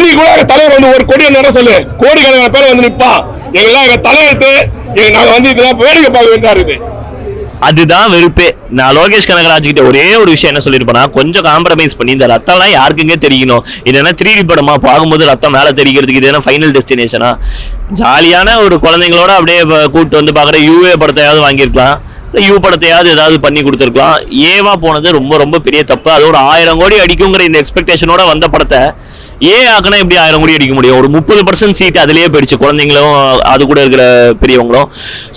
இன்னைக்கு கூட எங்க தலைவர் வந்து ஒரு கொடி நட சொல்லு? கோடிக்கணக்கான பேர் வந்து நிப்பான் எங்கெல்லாம் எங்க தலையெழுத்து எங்க நாங்க வந்து இதெல்லாம் வேடிக்கை பார்க்க வேண்டியா இருக்குது. அதுதான் வெறுப்பே. நான் லோகேஷ் கனகராஜ் கிட்ட ஒரே ஒரு விஷயம் என்ன சொல்லியிருப்பேனா கொஞ்சம் காம்ப்ரமைஸ் பண்ணி இந்த ரத்தம்லாம் யாருக்குங்க தெரியணும்? இது த்ரீ டி படமா? பார்க்கும்போது ரத்தம் மேலே தெரிகிறதுக்கு இது என்ன ஃபைனல் டெஸ்டினேஷனா ஜாலியான ஒரு குழந்தைங்களோட அப்படியே கூப்பிட்டு கூட்டு வந்து பார்க்குற யூஏ படத்தையாவது வாங்கியிருக்கலாம். இல்லை யூ படத்தையாவது ஏதாவது பண்ணி கொடுத்துருக்கலாம். ஏவா போனது ரொம்ப ரொம்ப பெரிய தப்பு. அது ஒரு ஆயிரம் கோடி அடிக்குங்கிற இந்த எக்ஸ்பெக்டேஷனோட வந்த படத்தை ஏ ஆக்குனா எப்படி ஆயிரம் கோடி அடிக்க முடியும்? ஒரு முப்பது பர்சன்ட் சீட் அதிலேயே போயிடுச்சு குழந்தைங்களும் அது கூட இருக்கிற பெரியவங்களும்.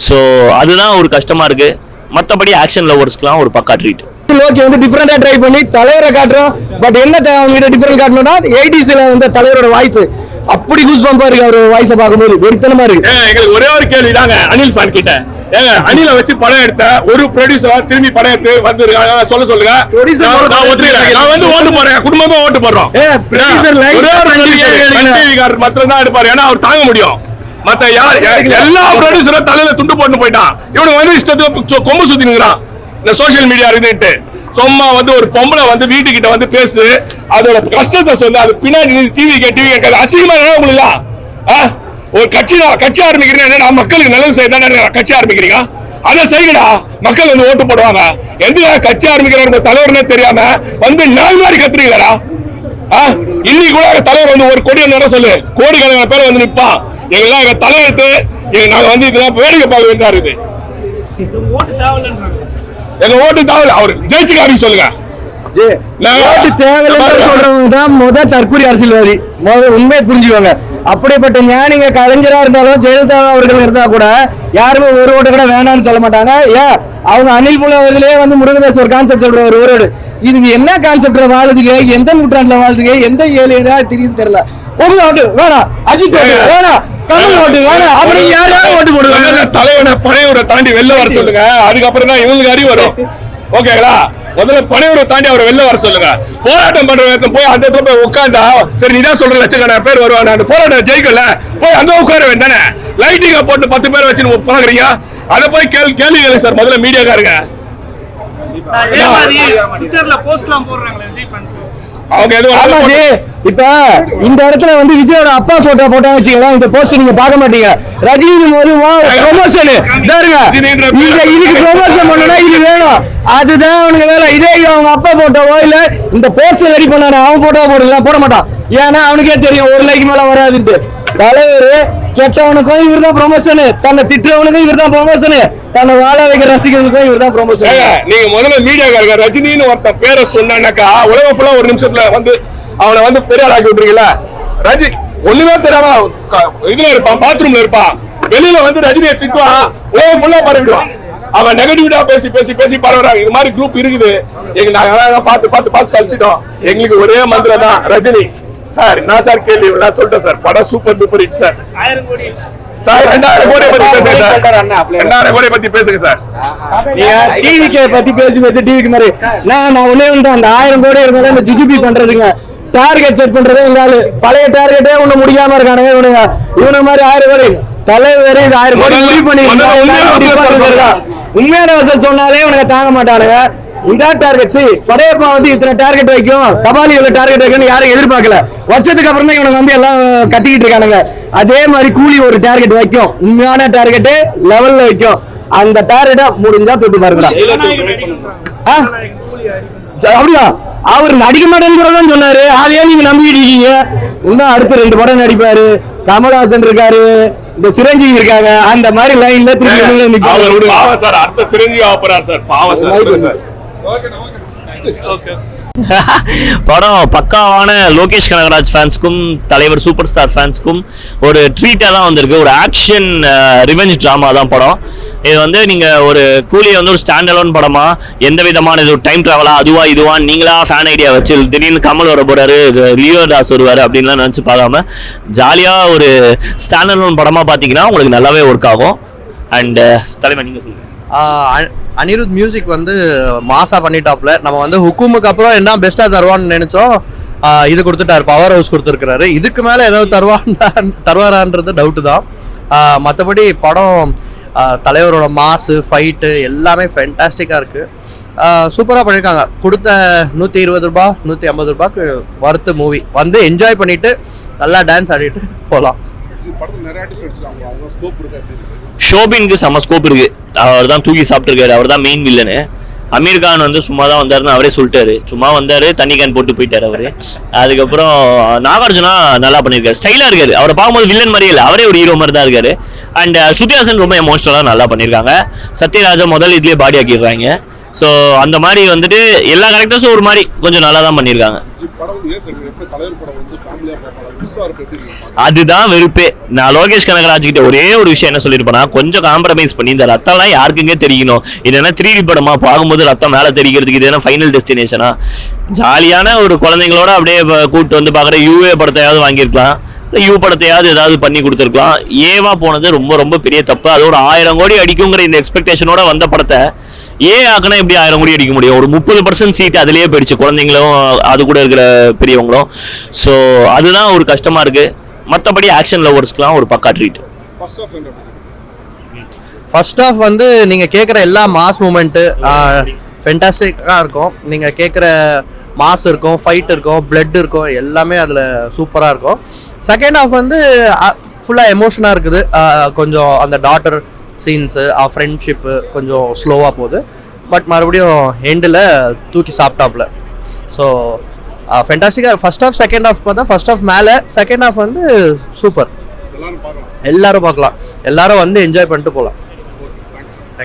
ஸோ அதுதான் ஒரு கஷ்டமா இருக்கு. மற்றபடி ஆக்ஷன் லவர்ஸ்க்குலாம் ஒரு பக்கா ட்ரீட் லோக்கி வந்து டிஃப்ரெண்டா ட்ரை பண்ணி தலைவரை காட்டுறோம். பட் என்ன த- அவங்க கிட்ட டிஃப்ரெண்ட் காட்டணும்னா எயிட்டிஸ்ல வந்து தலைவரோட வாய்ஸ் அப்படி கூஸ் பம்பா இருக்கு அவர் வாய்ஸை பார்க்கும்போது வெறித்தனமா இருக்கு. ஒரே ஒரு கேள்வி தாங்க அனில் சார் கிட்ட. அனில வச்சு படம் எடுத்த ஒரு ப்ரொடியூசர் திரும்பி படம் எடுத்து வந்து சொல்ல சொல்லுங்க. நான் வந்து ஓட்டு போடுறேன். குடும்பமா ஓட்டு போடுறோம். மாத்திரம் தான் எடுப்பாரு. ஏன்னா அவர் தாங்க முடியும். மத்த யார் எல்லா ப்ரொடியூசரும் தலையில துண்டு போட்டு போயிட்டான். இவனுக்கு வந்து இஷ்டத்துக்கு கொம்பு சுத்தி நிக்கிறான் இந்த சோஷியல் மீடியா இருக்குன்ட்டு சும்மா வந்து ஒரு பொம்பளை வந்து வீட்டுக்கிட்ட வந்து பேசுது. அதோட கஷ்டத்தை சொல்லு அது பின்னாடி டிவி டிவி கேட்காது. அசிங்கமா உங்களுக்கு? ஒரு கட்சி கட்சி ஆரம்பிக்கிறீங்க நான் மக்களுக்கு நல்லது செய்ய கட்சி ஆரம்பிக்கிறீங்க? அதை செய்யடா மக்கள் வந்து ஓட்டு போடுவாங்க. எந்த கட்சி ஆரம்பிக்கிற தலைவர்னே தெரியாம வந்து நாய் மாதிரி கத்துறீங்களா ஆ? இன்னைக்கு கூட எங்க தலைவர் வந்து ஒரு கோடி என்ன சொல்லு? கோடிக்கணக்கான பேர் வந்து நிற்பான் எங்கெல்லாம் எங்க தலையெழுத்து எங்க நாங்க வந்து இதெல்லாம் வேடிக்கை பார்க்க வேண்டியா இருக்குது? எங்க ஓட்டு தேவையில்ல. அவர் ஜெயிச்சு காமி சொல்லுங்க. ஓட்டு தேவையில்லைன்னு சொல்றவங்க தான் முத தற்கொலை அரசியல்வாதி. முத உண்மையை புரிஞ்சுவாங்க அப்படிப்பட்ட ஞானிங்க கலைஞரா இருந்தாலும் ஜெயலலிதா அவர்கள் இருந்தா கூட யாருமே ஒரு ஓட்டு கூட வேணாம்னு சொல்ல மாட்டாங்க. ஏன் அவங்க அனில் மூலவதிலேயே வந்து முருகதாஸ் ஒரு கான்செப்ட் சொல்ற ஒரு ஒரு இதுக்கு என்ன கான்செப்ட்ல வாழுதுங்க எந்த நூற்றாண்டுல வாழுதுங்க எந்த ஏரியா தெரியும் தெரியல. ஒரு ஓட்டு வேணாம் அஜித் வேணாம் கமல் ஓட்டு வேணாம் அப்படி யாராவது ஓட்டு போடுவாங்க? தலைவனை பனையூரை தாண்டி வெளில வர சொல்லுங்க. அதுக்கப்புறம் தான் இவங்களுக்கு அறிவு வரும். ஓகேங்களா? முதல்ல பனையூரை தாண்டி அவரை வெளில வர சொல்லுங்க. போராட்டம் பண்ற இடத்துல போய் அந்த இடத்துல போய் உட்காந்தா சரி நீதான் சொல்ற லட்சக்கணக்கான பேர் வருவாங்க. அந்த போராட்டம் ஜெயிக்கல. போய் அங்க உட்கார வேண்டானே லைட்டிங்க போட்டு பத்து பேர் வச்சு பாக்குறீங்க அதை போய் கேள்வி கேள்வி கேளு சார் முதல்ல மீடியாக்காரங்க. ட்விட்டர்ல போஸ்ட்லாம் போடுறாங்களே விஜய் ஃபேன்ஸ் ஆமாஜி இப்ப இந்த இடத்துல வந்து விஜயோட அப்பா போட்டோ போட்டா வச்சுக்கலாம் இந்த போஸ்ட் நீங்க பார்க்க மாட்டீங்க. ரஜினி போது ப்ரொமோஷன் இங்க இதுக்கு ப்ரொமோஷன் பண்ணனா இது வேணும். அதுதான் அவனுக்கு வேலை. இதே அவங்க அப்பா போட்டோவோ இல்ல இந்த போஸ்ட் ரெடி பண்ணானே அவன் போட்டோ போடலாம் போட மாட்டான். ஏன்னா அவனுக்கே தெரியும் ஒரு லைக் மேல வராதுன்ட்டு. தலைவர் கெட்டவனுக்கும் இவர் தான் ப்ரொமோஷன் தன்னை திட்டுறவனுக்கும் இவர் தான் ப்ரொமோஷன் தன்னை வாழ வைக்கிற ரசிகர்களுக்கும் இவர் தான் ப்ரொமோஷன் நீங்க முதல்ல மீடியாக்காரங்க ரஜினின்னு ஒருத்தன் பேரை சொன்னாக்கா உலக ஃபுல்லா ஒரு நிமிஷத்துல வந்து அவனை வந்து பெரிய ஆளாக்கி விட்டுருக்கீங்களா? ரஜி ஒண்ணுமே தெரியாம இதுல இருப்பான் பாத்ரூம்ல இருப்பான். வெளியில வந்து ரஜினியை திட்டுவான்? உலகம் ஃபுல்லா பரவிடுவான். அவன் நெகட்டிவிட்டா பேசி பேசி பேசி பரவுறாங்க இது மாதிரி குரூப் இருக்குது. எங்க நாங்க பார்த்து பார்த்து பார்த்து சலிச்சிட்டோம். எங்களுக்கு ஒரே மந்திரம் தான் ரஜினி. சார் நான் சார் கேள்வி நான் சொல்லிட்டேன் சார் படம் super duper hit sir sir ரெண்டாயிரம் கோடி பத்தி பேசுங்க சார் ரெண்டாயிரம் கோடி பத்தி பேசுங்க சார் நீங்க டிவிக்கு பத்தி பேசி பேசி டிவிக்கு மாதிரி நான் நான் ஒண்ணே ஒன்று அந்த ஆயிரம் கோடி இருந்தாலும் இந்த ஜிஜிபி பண்றதுங்க டார்கெட் செட் பண்றதே எங்க ஆளு பழைய டார்கெட்டே ஒண்ணு முடியாம இருக்கானுங்க இவனுங்க இவனு மாதிரி ஆயிரம் கோடி தலைவர் இது ஆயிரம் கோடி முடிவு பண்ணி உண்மையான வசூல் சொன்னாலே இவனுங்க தாங்க மாட்டானுங்க இந்த டார்கெட் சி படையப்பா வந்து இத்தனை டார்கெட் வைக்கும். கபாலி இவ்வளவு டார்கெட் வைக்கும்னு யாரும் எதிர்பார்க்கல. வச்சதுக்கு அப்புறம் தான் இவனுங்க வந்து எல்லாம் கத்திக்கிட்டு இருக்கானுங்க. அதே மாதிரி கூலி ஒரு டார்கெட் வைக்கும். உண்மையான டார்கெட் லெவல்ல வைக்கும். அந்த டார்கெட்டை முடிஞ்சா தொட்டு பாருங்கடா. அப்படியா? அவர் நடிக்க மாட்டேங்கிறதான் சொன்னாரு. அதையே நீங்க இருக்கீங்க. இன்னும் அடுத்து ரெண்டு படம் நடிப்பாரு. கமல்ஹாசன் இருக்காரு. இந்த சிரஞ்சீவி இருக்காங்க. அந்த மாதிரி லைன்ல திருப்பி நிப்பாங்க. சார். அடுத்த சிரஞ்சீவி ஆப்பறார் சார். பாவம் சார். படம் பக்காவான லோகேஷ் கனகராஜ் ஃபேன்ஸ்க்கும் தலைவர் சூப்பர் ஸ்டார் ஃபேன்ஸ்க்கும் ஒரு ட்ரீட்டாக தான் வந்திருக்கு. ஒரு ஆக்ஷன் ரிவெஞ்ச் ட்ராமா தான் படம். இது வந்து நீங்கள் ஒரு கூலியை வந்து ஒரு ஸ்டாண்ட் அலோன் படமா எந்த விதமான இது டைம் ட்ராவலா அதுவா இதுவா நீங்களா ஃபேன் ஐடியா வச்சு திடீர்னு கமல் வர போறாரு லியோ தாஸ் வருவார் அப்படின்லாம் நினச்சி பார்க்காம ஜாலியாக ஒரு ஸ்டாண்ட் அலோன் படமாக பார்த்தீங்கன்னா உங்களுக்கு நல்லாவே ஒர்க் ஆகும். அண்ட் தலைவர் நீங்கள் சொல்லுங்கள் அனிருத் மியூசிக் வந்து மாசா பண்ணிட்டாப்ல நம்ம வந்து ஹுக்குமுக்கு அப்புறம் என்ன பெஸ்டா தருவான்னு நினைச்சோம். இது கொடுத்துட்டாரு பவர் ஹவுஸ் கொடுத்துருக்கிறாரு. இதுக்கு மேல ஏதாவது தருவான்டா தருவாரான்றது டவுட்டு தான். மற்றபடி படம் தலைவரோட மாசு ஃபைட்டு எல்லாமே ஃபென்டாஸ்டிக்காக இருக்கு. சூப்பராக பண்ணியிருக்காங்க கொடுத்த நூற்றி இருபது ரூபா நூற்றி ஐம்பது ரூபாய்க்கு வறுத்து மூவி வந்து என்ஜாய் பண்ணிட்டு நல்லா டான்ஸ் ஆடிட்டு போகலாம் படத்தில் நிறைய ஆர்டிஸ்ட் அவங்க ஸ்கோப் இருக்கு? ஷோபினுக்கு செம ஸ்கோப் இருக்கு. அவர் தான் தூக்கி சாப்பிட்டுருக்காரு. அவர் தான் மெயின் வில்லனு அமீர் கான் வந்து சும்மா தான் வந்தாருன்னு அவரே சொல்லிட்டாரு. சும்மா வந்தாரு தண்ணி கேன் போட்டு போயிட்டாரு அவரு. அதுக்கப்புறம் நாகார்ஜுனா நல்லா பண்ணியிருக்காரு. ஸ்டைலா இருக்காரு. அவரை பார்க்கும்போது வில்லன் மாதிரியே இல்லை. அவரே ஒரு ஹீரோ மாதிரி தான் இருக்காரு அண்ட் ஸ்ருதிஹாசன் ரொம்ப எமோஷனலாக நல்லா பண்ணியிருக்காங்க. சத்யராஜா முதல் இதுலேயே பாடி ஆக்கிடுறாங்க. ஸோ அந்த மாதிரி வந்துட்டு எல்லா கேரக்டர்ஸும் ஒரு மாதிரி கொஞ்சம் நல்லா தான் பண்ணியிருக்காங்க. அதுதான் வெறுப்பே. நான் லோகேஷ் கனகராஜ் கிட்ட ஒரே ஒரு விஷயம் என்ன சொல்லியிருப்பேனா கொஞ்சம் காம்ப்ரமைஸ் பண்ணி இந்த ரத்தம்லாம் யாருக்குங்க தெரியணும் இது என்ன த்ரீ டி படமா பார்க்கும்போது ரத்தம் மேலே தெரிகிறதுக்கு இது என்ன ஃபைனல் டெஸ்டினேஷனா ஜாலியான ஒரு குழந்தைங்களோட அப்படியே கூட்டு வந்து பார்க்குற யூஏ படத்தையாவது வாங்கியிருக்கலாம். யூ படத்தையாவது ஏதாவது பண்ணி கொடுத்துருக்கலாம். ஏவா போனது ரொம்ப ரொம்ப பெரிய தப்பு. அது ஒரு ஆயிரம் கோடி அடிக்குங்கிற இந்த எக்ஸ்பெக்டேஷனோட வந்த படத்தை ஏ ஆக்குனா எப்படி ஆயிரம் கோடி அடிக்க முடியும்? ஒரு முப்பது பர்சன்ட் சீட் அதுலயே போயிடுச்சு. குழந்தைங்களும் அது கூட இருக்கிற பெரியவங்களும். ஸோ அதுதான் ஒரு கஷ்டமா இருக்கு. மற்றபடி ஆக்ஷன் லவர்ஸ்க்குலாம் ஒரு பக்கா ட்ரீட் ஃபர்ஸ்ட் ஆஃப் வந்து நீங்கள் கேட்குற எல்லா மாஸ் மூமெண்ட்டு ஃபென்டாஸ்டிக்காக இருக்கும். நீங்கள் கேட்குற மாஸ் இருக்கும் ஃபைட் இருக்கும் பிளட் இருக்கும் எல்லாமே அதில் சூப்பராக இருக்கும். செகண்ட் ஆஃப் வந்து ஃபுல்லாக எமோஷனாக இருக்குது. கொஞ்சம் அந்த டாட்டர் சீன்ஸு ஃப்ரெண்ட்ஷிப்பு கொஞ்சம் ஸ்லோவாக போகுது. பட் மறுபடியும் எண்டில் தூக்கி சாப்பிட்டாப்புல. ஸோ ஃபென்டாஸ்டிக்காக ஃபர்ஸ்ட் ஆஃப் செகண்ட் ஆஃப் பார்த்தா ஃபர்ஸ்ட் ஆஃப் மேலே செகண்ட் ஆஃப் வந்து சூப்பர் எல்லாரும் பார்க்கலாம். எல்லாரும் வந்து என்ஜாய் பண்ணிட்டு போகலாம்